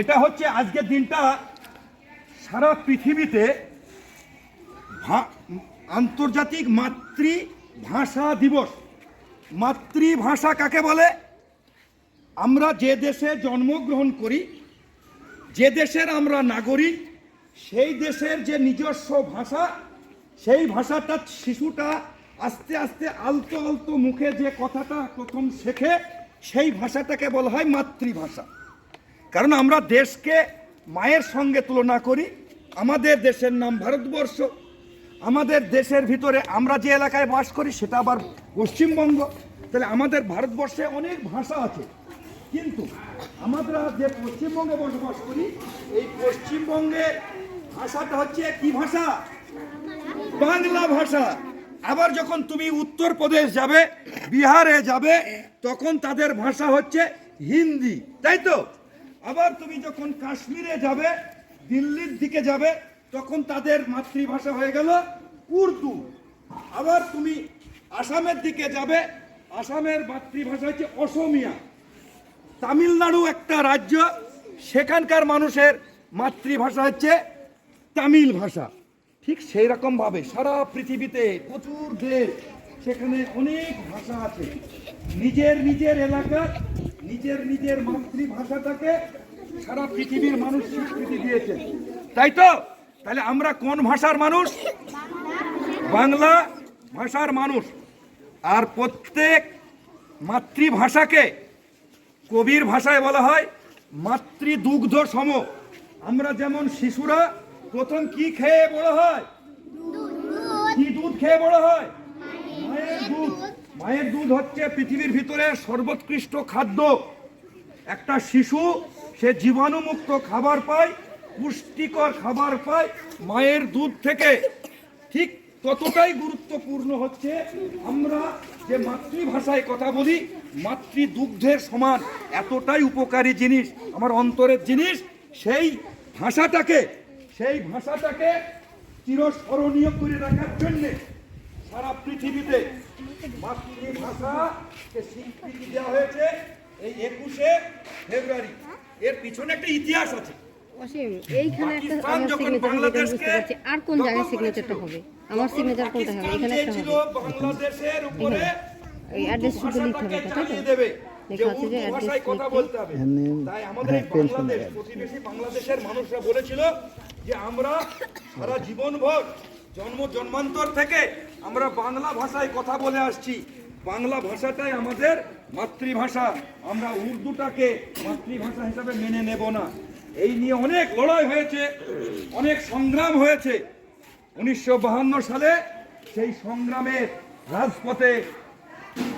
এটা হচ্ছে আজকের দিনটা সারা পৃথিবীতে আন্তর্জাতিক মাতৃভাষা দিবস। মাতৃভাষা কাকে বলে? আমরা যে দেশে জন্মগ্রহণ করি, যে দেশের আমরা নাগরিক, সেই দেশের যে নিজস্ব ভাষা, সেই ভাষাটা শিশুটা আস্তে আস্তে আলতো আলতো মুখে যে কথাটা প্রথম শেখে, সেই ভাষাটাকে বলা হয় মাতৃভাষা। কারণ আমরা দেশকে মায়ের সঙ্গে তুলনা করি, আমাদের দেশের নাম ভারতবর্ষ, আমাদের দেশের ভিতরে আমরা যে এলাকায় বাস করি সেটা আবার পশ্চিমবঙ্গ। তাহলে আমাদের ভারতবর্ষে অনেক ভাষা আছে, কিন্তু আমরা যে পশ্চিমবঙ্গে বসবাস করি, এই পশ্চিমবঙ্গের ভাষাটা হচ্ছে কি ভাষা? বাংলা ভাষা। আবার যখন তুমি উত্তরপ্রদেশ যাবে, বিহারে যাবে, তখন তাদের ভাষা হচ্ছে হিন্দি, তাই তো? আবার তুমি যখন কাশ্মীরে যাবে, দিল্লির দিকে যাবে, তখন তাদের মাতৃভাষা হয়ে গেল উর্দু। আবার তুমি আসামের দিকে যাবে, আসামের মাতৃভাষা হচ্ছে অসমিয়া। তামিলনাড়ু একটা রাজ্য, সেখানকার মানুষের মাতৃভাষা হচ্ছে তামিল ভাষা। ঠিক সেই রকম ভাবে সারা পৃথিবীতে প্রচুর দেশ সেখানে অনেক ভাষা আছে। নিজের নিজের এলাকার নিজের নিজের মাতৃভাষাটাকে সারা পৃথিবীর মানুষ স্বীকৃতি দিয়েছে। তাই তো? তাহলে আমরা কোন ভাষার মানুষ? বাংলা ভাষার মানুষ। আর প্রত্যেক মাতৃভাষাকে কবির ভাষায় বলা হয় মাতৃদুগ্ধ সম। আমরা যেমন শিশুরা প্রথম কি খেয়ে বড় হয়? কি দুধ খেয়ে বড় হয়? মায়ের দুধ। মায়ের দুধ হচ্ছে পৃথিবীর ভিতরে সর্বোৎকৃষ্ট খাদ্য। একটা শিশু, সে জীবাণুমুক্ত খাবার পায়, পুষ্টিকর খাবার পায় মায়ের দুধ থেকে। ঠিক ততটাই গুরুত্বপূর্ণ হচ্ছে আমরা যে মাতৃভাষায় কথা বলি, মাতৃদুগ্ধের সমান। এতটাই উপকারী জিনিস, আমার অন্তরের জিনিস, সেই ভাষাটাকে সেই ভাষাটাকে চিরস্মরণীয় করে রাখার জন্যে সারা পৃথিবীতে মাতৃভাষাকে স্বীকৃতি দেওয়া হয়েছে এই একুশে ফেব্রুয়ারি। এর পিছনে একটা ইতিহাস আছে। এইখানে একটা আমার সিগনেচার বুঝতে পারছি আর কোন জায়গায় সিগনেচারটা হবে? আমার সিগনেচার কোনটা হবে? এখানে একটা হবে। বাংলাদেশের উপরে এই address শুধু লিখতে হবে, তাই তো? দেবে। যে লেখা আছে যে উর্দু ভাষায় কথা বলতে হবে। তাই আমাদের বাংলাদেশ প্রতিবেশী বাংলাদেশের মানুষরা বলেছিল যে আমরা সারা জীবনভর জন্ম জন্মান্তর থেকে আমরা বাংলা ভাষায় কথা বলে আসছি। বাংলা ভাষাটাই আমাদের মাতৃভাষা। আমরা উর্দুটাকে মাতৃভাষা হিসাবে মেনে নেব না। এই নিয়ে অনেক লড়াই হয়েছে, অনেক সংগ্রাম হয়েছে। উনিশশো সালে সেই সংগ্রামের রাজপথে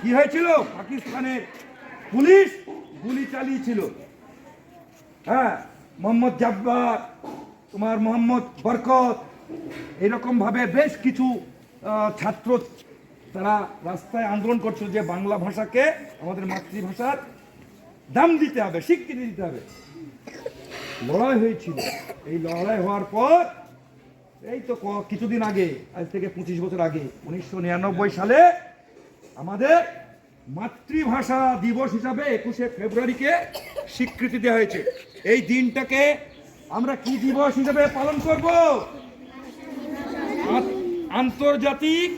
কি হয়েছিল? পাকিস্তানের পুলিশ গুলি চালিয়েছিল। হ্যাঁ মোহাম্মদ জাব্বার, তোমার মোহাম্মদ বরকত এরকম ভাবে বেশ কিছু ছাত্র তারা রাস্তায় আন্দোলন করছিল যে বাংলা ভাষাকে আমাদের মাতৃভাষার দাম দিতে হবে, স্বীকৃতি দিতে হবে। লড়াই হয়েছিল। এই লড়াই হওয়ার পর, এই তো কিছুদিন আগে, আজ থেকে পঁচিশ বছর আগে, উনিশশো নিরানব্বই সালে আমাদের মাতৃভাষা দিবস হিসাবে একুশে ফেব্রুয়ারিকে স্বীকৃতি দেওয়া হয়েছে। এই দিনটাকে আমরা কি দিবস হিসাবে পালন করব? আন্তর্জাতিক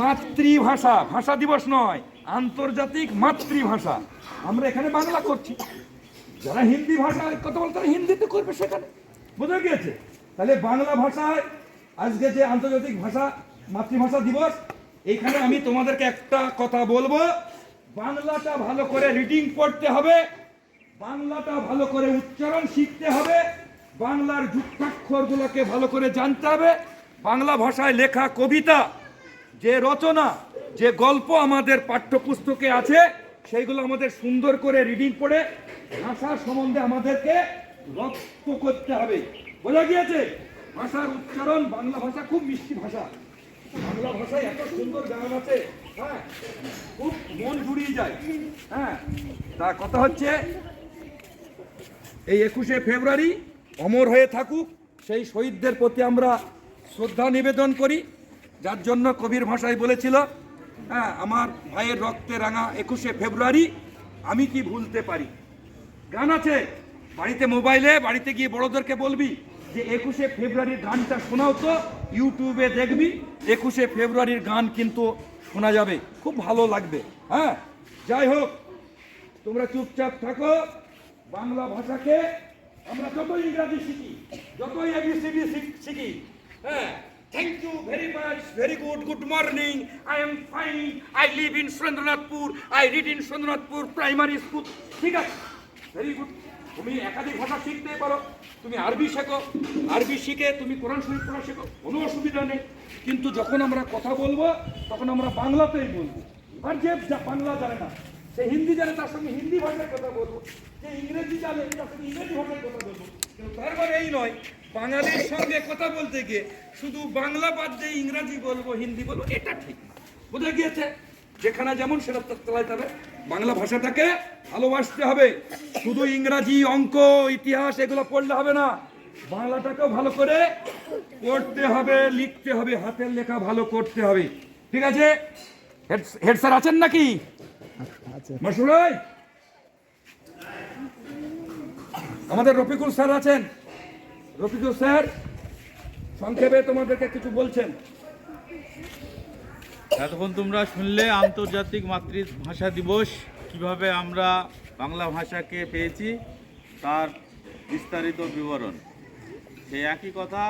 মাতৃভাষা, ভাষা দিবস নয়, আন্তর্জাতিক মাতৃভাষা। আমরা এখানে বাংলা করছি। যারা হিন্দি ভাষায় কথা বলতে তারা হিন্দিতে করবে সেখানে। বোঝা গিয়েছে? তাহলে বাংলা ভাষায় আজকে যে আন্তর্জাতিক ভাষা মাতৃভাষা দিবস এখানে আমি তোমাদেরকে একটা কথা বলব। বাংলাটা ভালো করে রিডিং পড়তে হবে, বাংলাটা ভালো করে উচ্চারণ শিখতে হবে, বাংলার যুক্তাক্ষরগুলোকে ভালো করে জানতে হবে। বাংলা ভাষায় লেখা কবিতা, যে রচনা, যে গল্প আমাদের পাঠ্যপুস্তকে আছে, সেইগুলো আমাদের সুন্দর করে রিডিং পড়ে ভাষা সম্বন্ধে আমাদেরকে রপ্ত করতে হবে। বোঝা গিয়েছে? ভাষার উচ্চারণ বাংলা ভাষা খুব মিষ্টি ভাষা। বাংলা ভাষায় এত সুন্দর গান আছে হ্যাঁ খুব মন জুড়িয়ে যায় হ্যাঁ। তা কথা হচ্ছে, এই একুশে ফেব্রুয়ারি অমর হয়ে থাকুক, সেই শহীদদের প্রতি আমরা শ্রদ্ধা নিবেদন করি, যার জন্য কবির ভাষায় বলেছিল হ্যাঁ আমার ভাইয়ের রক্তে রাঙা একুশে ফেব্রুয়ারি, আমি কি ভুলতে পারি? গান আছে, বাড়িতে মোবাইলে, বাড়িতে গিয়ে বড়দেরকে বলবি যে, একুশে ফেব্রুয়ারির গানটা শোনাও তো, ইউটিউবে দেখবি, একুশে ফেব্রুয়ারির গান কিন্তু শোনা যাবে, খুব ভালো লাগবে। হ্যাঁ যাই হোক, তোমরা চুপচাপ থাকো, বাংলা ভাষাকে আমরা যতই ইংরাজি শিখি, যতই এবিসিডি শিখি হ্যাঁ thank you very much very good good morning I am fine I live in Surendranathpur I read in Surendranathpur primary school ঠিক আছে? ভেরি গুড তুমি একাধিক ভাষা শিখতে পারো। তুমি আরবি শেখো। আরবি শিখে তুমি কোরআন শরীফ পড়া শেখো। কোনো অসুবিধা নেই। কিন্তু যখন আমরা কথা বলব, তখন আমরা বাংলাতেই বলব। আর যে বাংলা জানে না সে হিন্দি জানে, তার সঙ্গে হিন্দি ভাষায় কথা বলব। যে ইংরেজি জানে, তার সঙ্গে ইংরেজি ভাষায় কথা বলব। কিন্তু তার মানে এই নয়, বাঙালির সঙ্গে কথা বলতে গিয়ে শুধু বাংলা বাদ দিয়ে ইংরাজি বলব, হিন্দি বলব, এটা ঠিক বোঝা গিয়েছে? যেখানে যেমন সেটা চালাইতে হবে বাংলা ভাষাটাকে ভালোবাসতে হবে। শুধু ইংরাজি, অঙ্ক, ইতিহাস এগুলো পড়লে হবে না। বাংলাটাকেও ভালো করে পড়তে হবে, লিখতে হবে, হাতের লেখা ভালো করতে হবে। ঠিক আছে? হেড স্যার আছেন নাকি? মাসুর ভাই আমাদের রফিকুল স্যার আছেন। রফিকুল স্যার সংক্ষেপে তোমাদেরকে কিছু বলছেন। এতক্ষণ তোমরা শুনলে আন্তর্জাতিক মাতৃভাষা দিবস কীভাবে আমরা বাংলা ভাষাকে পেয়েছি তার বিস্তারিত বিবরণ। সেই একই কথা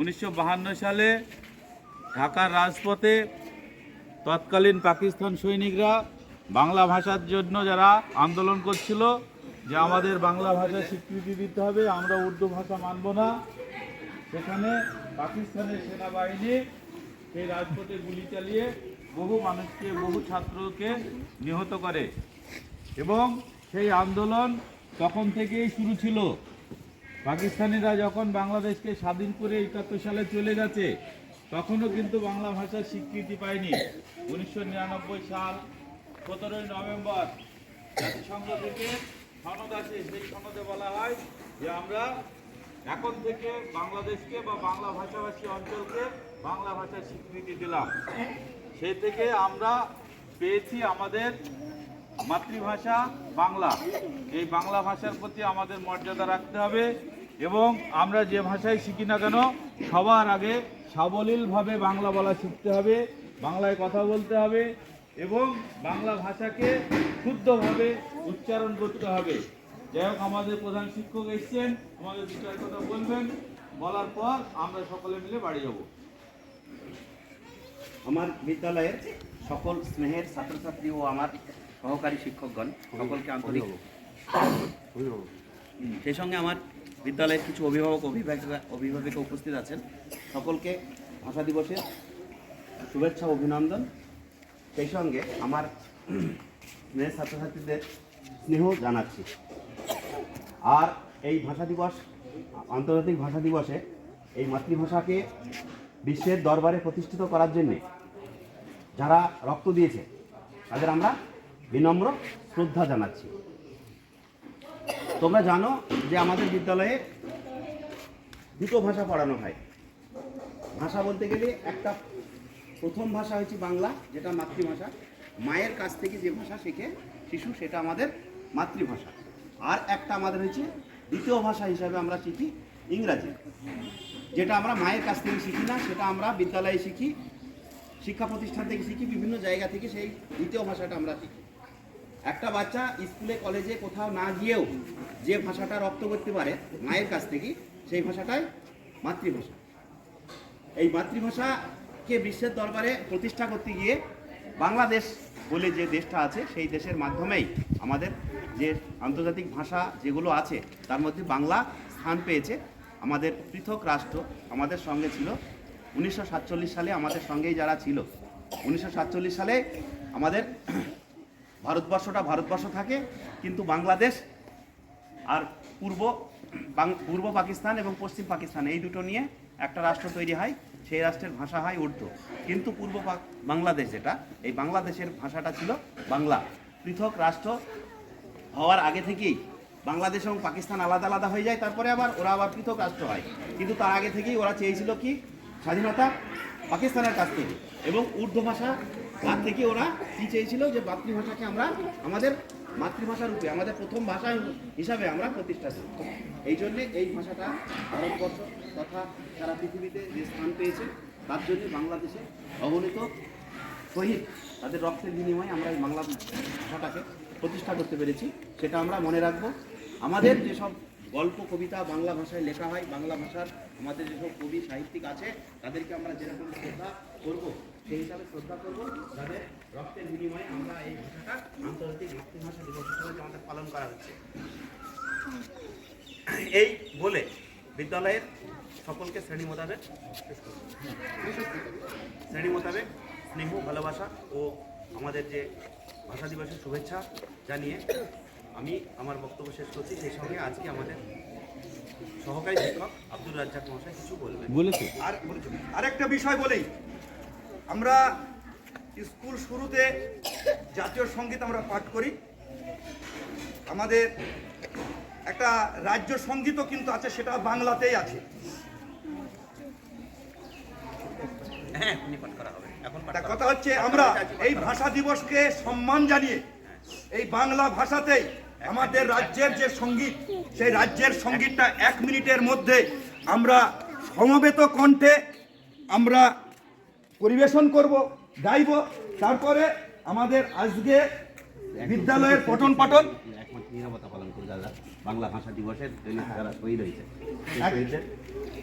উনিশশো বাহান্ন সালে ঢাকার রাজপথে তৎকালীন পাকিস্তান সৈনিকরা বাংলা ভাষার জন্য যারা আন্দোলন করছিল, যে আমাদের বাংলা ভাষা স্বীকৃতি দিতে হবে, আমরা উর্দু ভাষা মানব না। সেখানে পাকিস্তানের সেনাবাহিনী সেই রাজপথে গুলি চালিয়ে বহু মানুষকে, বহু ছাত্রকে নিহত করে। এবং সেই আন্দোলন তখন থেকেই শুরু ছিল। পাকিস্তানিরা যখন বাংলাদেশকে স্বাধীন করে একাত্তর সালে চলে গেছে, তখনও কিন্তু বাংলা ভাষার স্বীকৃতি পায়নি। উনিশশো নিরানব্বই সাল সতেরোই নভেম্বর জাতিসংঘ থেকে সনদ আছে, সেই সনদে বলা হয় যে আমরা এখন থেকে বাংলাদেশকে বা বাংলা ভাষাভাষী অঞ্চলকে বাংলা ভাষার স্বীকৃতি দিলাম। সেই থেকে আমরা পেয়েছি আমাদের মাতৃভাষা বাংলা। এই বাংলা ভাষার প্রতি আমাদের মর্যাদা রাখতে হবে এবং আমরা যে ভাষায় শিখি না কেন, সবার আগে সাবলীলভাবে বাংলা বলা শিখতে হবে, বাংলায় কথা বলতে হবে এবং বাংলা ভাষাকে শুদ্ধভাবে উচ্চারণ করতে হবে। যাই হোক আমাদের প্রধান শিক্ষক এসছেন আমাদের দু চার কথা বলবেন। বলার পর আমরা সকলে মিলে বাড়ি যাব। আমার বিদ্যালয়ের সকল স্নেহের ছাত্রছাত্রী ও আমার সহকারী শিক্ষকগণ সকলকে আন্তরিক সেই সঙ্গে আমার বিদ্যালয়ের কিছু অভিভাবক অভিভাবিকা অভিভাবিকা উপস্থিত আছেন। সকলকে ভাষা দিবসের শুভেচ্ছা অভিনন্দন। সেই সঙ্গে আমার স্নেহের ছাত্রছাত্রীদের স্নেহ জানাচ্ছি। আর এই ভাষা দিবস, আন্তর্জাতিক ভাষা দিবসে এই মাতৃভাষাকে বিশ্বের দরবারে প্রতিষ্ঠিত করার জন্যে যারা রক্ত দিয়েছে, তাদের আমরা বিনম্র শ্রদ্ধা জানাচ্ছি। তোমরা জানো যে আমাদের বিদ্যালয়ে দুটো ভাষা পড়ানো হয়। ভাষা বলতে গেলে একটা প্রথম ভাষা হচ্ছে বাংলা, যেটা মাতৃভাষা। মায়ের কাছ থেকে যে ভাষা শেখে শিশু, সেটা আমাদের মাতৃভাষা। আর একটা আমাদের হচ্ছে দ্বিতীয় ভাষা হিসাবে আমরা শিখি ইংরাজি। যেটা আমরা মায়ের কাছ থেকে শিখি না, সেটা আমরা বিদ্যালয়ে শিখি, শিক্ষা প্রতিষ্ঠান থেকে শিখি, বিভিন্ন জায়গা থেকে সেই দ্বিতীয় ভাষাটা আমরা শিখি। একটা বাচ্চা স্কুলে, কলেজে কোথাও না গিয়েও যে ভাষাটা রপ্ত করতে পারে মায়ের কাছ থেকে, সেই ভাষাটাই মাতৃভাষা। এই মাতৃভাষাকে বিশ্বের দরবারে প্রতিষ্ঠা করতে গিয়ে বাংলাদেশ বলে যে দেশটা আছে, সেই দেশের মাধ্যমেই আমাদের যে আন্তর্জাতিক ভাষা যেগুলো আছে, তার মধ্যে বাংলা স্থান পেয়েছে। আমাদের পৃথক রাষ্ট্র আমাদের সঙ্গে ছিল। উনিশশো সাতচল্লিশ সালে আমাদের সঙ্গেই যারা ছিল, উনিশশো সাতচল্লিশ সালে আমাদের ভারতবর্ষটা ভারতবর্ষ থাকে, কিন্তু বাংলাদেশ আর পূর্ব পূর্ব পাকিস্তান এবং পশ্চিম পাকিস্তান, এই দুটো নিয়ে একটা রাষ্ট্র তৈরি হয়, সেই রাষ্ট্রের ভাষা হয় উর্দু। কিন্তু পূর্ব বাংলাদেশ যেটা, এই বাংলাদেশের ভাষাটা ছিল বাংলা। পৃথক রাষ্ট্র হওয়ার আগে থেকেই বাংলাদেশ এবং পাকিস্তান আলাদা আলাদা হয়ে যায়, তারপরে আবার ওরা আবার পৃথক রাষ্ট্র হয়। কিন্তু তার আগে থেকেই ওরা চেয়েছিল কি, স্বাধীনতা পাকিস্তানের কাছ থেকে এবং উর্দু ভাষা তার থেকে ওরা কি চেয়েছিল যে মাতৃভাষাকে আমরা আমাদের মাতৃভাষা রূপে, আমাদের প্রথম ভাষা হিসাবে আমরা প্রতিষ্ঠা করি। এই জন্যে এই ভাষাটা ভারতবর্ষ তথা সারা পৃথিবীতে যে স্থান পেয়েছে, তার জন্য বাংলাদেশে অগণিত শহীদ তাদের রক্তের বিনিময়ে আমরা এই বাংলা ভাষাটাকে প্রতিষ্ঠা করতে পেরেছি। সেটা আমরা মনে রাখব। আমাদের যেসব গল্প, কবিতা বাংলা ভাষায় লেখা হয়, বাংলা ভাষার আমাদের যেসব কবি, সাহিত্যিক আছে, তাদেরকে আমরা যেরকম শ্রদ্ধা করব, সেই হিসাবে শ্রদ্ধা করব, যাদের রক্তের বিনিময়ে আমরা এই ভাষাটা আন্তর্জাতিক মাতৃভাষা দিবস হিসেবে আমাদের পালন করা হচ্ছে। এই বলে বিদ্যালয়ের সকলকে শ্রেণি মোতাবেক শ্রেণি মোতাবেক স্নেহ ভালোবাসা ও আমাদের যে ভাষা দিবসের শুভেচ্ছা জানিয়ে আমি আমার বক্তব্য শেষ করছি। সেই সঙ্গে আজকে আমাদের সহকারী শিক্ষক আব্দুল রাজ্জাক মহাশয় কিছু বলবেন। বলেছে। আর আরেকটা বিষয় বলেই আমরা স্কুল শুরুতে জাতীয় সংগীত আমরা পাঠ করি। আমাদের একটা রাজ্য সঙ্গীতও কিন্তু আছে সেটা বাংলাতেই আছে। হ্যাঁ এখনই পাঠ করা হবে। এখন তা কথা হচ্ছে আমরা এই ভাষা দিবসকে সম্মান জানিয়ে এই বাংলা ভাষাতেই আমাদের রাজ্যের যে সংগীত সেই রাজ্যের সঙ্গীতটা এক মিনিটের মধ্যে আমরা সমবেত কণ্ঠে আমরা পরিবেশন করব গাইব। তারপরে আমাদের আজকে বিদ্যালয়ের পঠন পাঠন একমাত্র নিরাপত্তা পালন করে দাদা। বাংলা ভাষা দিবসের জন্য যারা শহীদ হয়েছে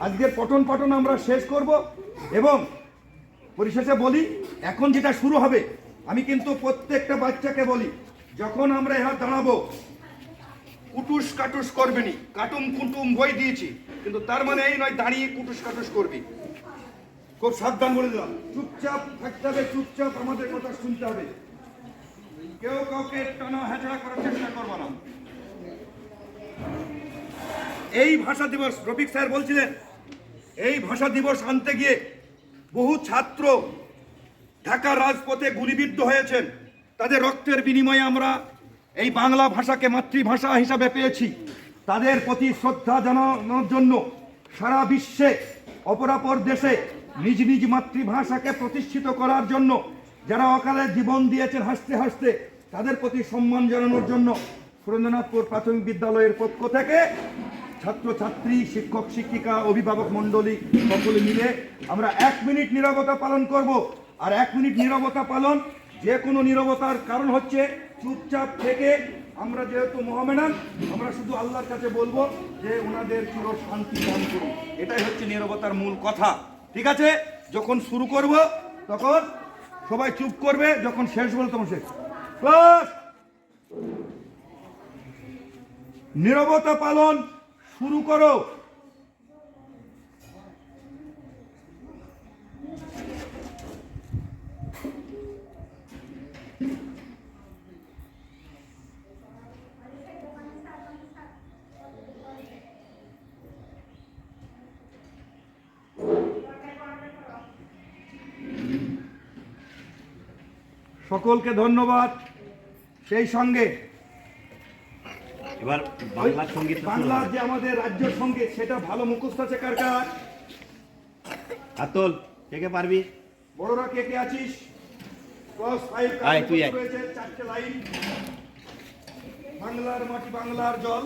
আজকের পঠন পাঠন আমরা শেষ করব এবং পরিশেষে বলি, এখন যেটা শুরু হবে, আমি কিন্তু প্রত্যেকটা বাচ্চাকে বলি, যখন আমরা এবার দাঁড়াবো, কুটুস কাটুস করবেনি কাটুম কুটুম বই দিয়েছি, কিন্তু তার মানে এই নয় দাঁড়িয়ে কুটুস কাটুস করবি। খুব সাবধান বলে দিলাম, চুপচাপ থাকতে হবে, চুপচাপ আমাদের কথা শুনতে হবে। কেউ কাউকে টানা হ্যাচড়া করার চেষ্টা করব না। এই ভাষা দিবস, রফিক স্যার বলছিলেন, এই ভাষা দিবস আনতে গিয়ে বহু ছাত্র ঢাকার রাজপথে গুলিবিদ্ধ হয়েছেন। তাদের রক্তের বিনিময়ে আমরা এই বাংলা ভাষাকে মাতৃভাষা হিসাবে পেয়েছি। তাদের প্রতি শ্রদ্ধা জানানোর জন্য সারা বিশ্বে, অপরাপর দেশে নিজ নিজ মাতৃভাষাকে প্রতিষ্ঠিত করার জন্য যারা অকালে জীবন দিয়েছেন হাসতে হাসতে, তাদের প্রতি সম্মান জানানোর জন্য সুরেন্দ্রনাথপুর প্রাথমিক বিদ্যালয়ের পক্ষ থেকে ছাত্রছাত্রী, শিক্ষক, শিক্ষিকা, অভিভাবক, মণ্ডলী সকলে মিলে আমরা এক মিনিট নীরবতা পালন করব। আর এক মিনিট নীরবতা পালন যে কোনো নীরবতার কারণ হচ্ছে চুপচাপ থেকে আমরা যেহেতু মহামেনান আমরা শুধু আল্লাহর কাছে বলব যে ওনাদের চির শান্তি দান করুন। এটাই হচ্ছে নীরবতার মূল কথা। ঠিক আছে? যখন শুরু করব, তখন সবাই চুপ করবে, যখন শেষ বলতো তখন শেষ। নীরবতা পালন শুরু করো। সকলকে ধন্যবাদ। সেই সঙ্গে এবার বাংলা সংগীত বাংলার যে আমাদের রাজ্য সংগীত সেটা ভালো মুখস্থ আছে কার কার? হাতল কে কে পারবি? বড়রা কে কে আছিস? ফাইভ আয়, তুই আয়। চারটে লাইন বাংলার মাটি বাংলার জল।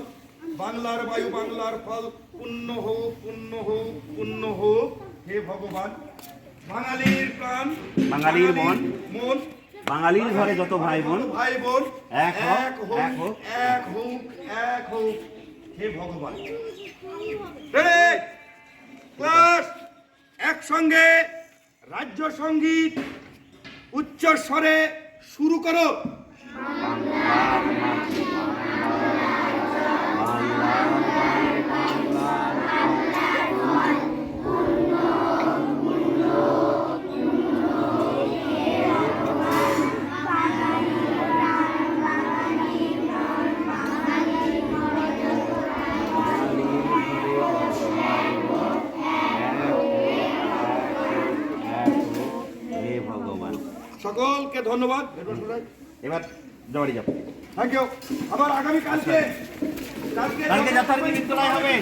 বাংলার বায়ু বাংলার ফল। পুণ্য হোক পুণ্য হোক পুণ্য হোক হে ভগবান। বাঙালির প্রাণ বাঙালির মন, মন। বাঙালির ঘরে যত ভাই বোন ভাই বোন। এক হোক এক হোক। হে ভগবান? ক্লাস একসঙ্গে রাজ্য সংগীত উচ্চ স্বরে শুরু করো হে সকলকে ধন্যবাদ। এবার জবাড়ি যাব থ্যাংক ইউ আবার আগামী কালকে কালকে কালকে যাত্রার হবে।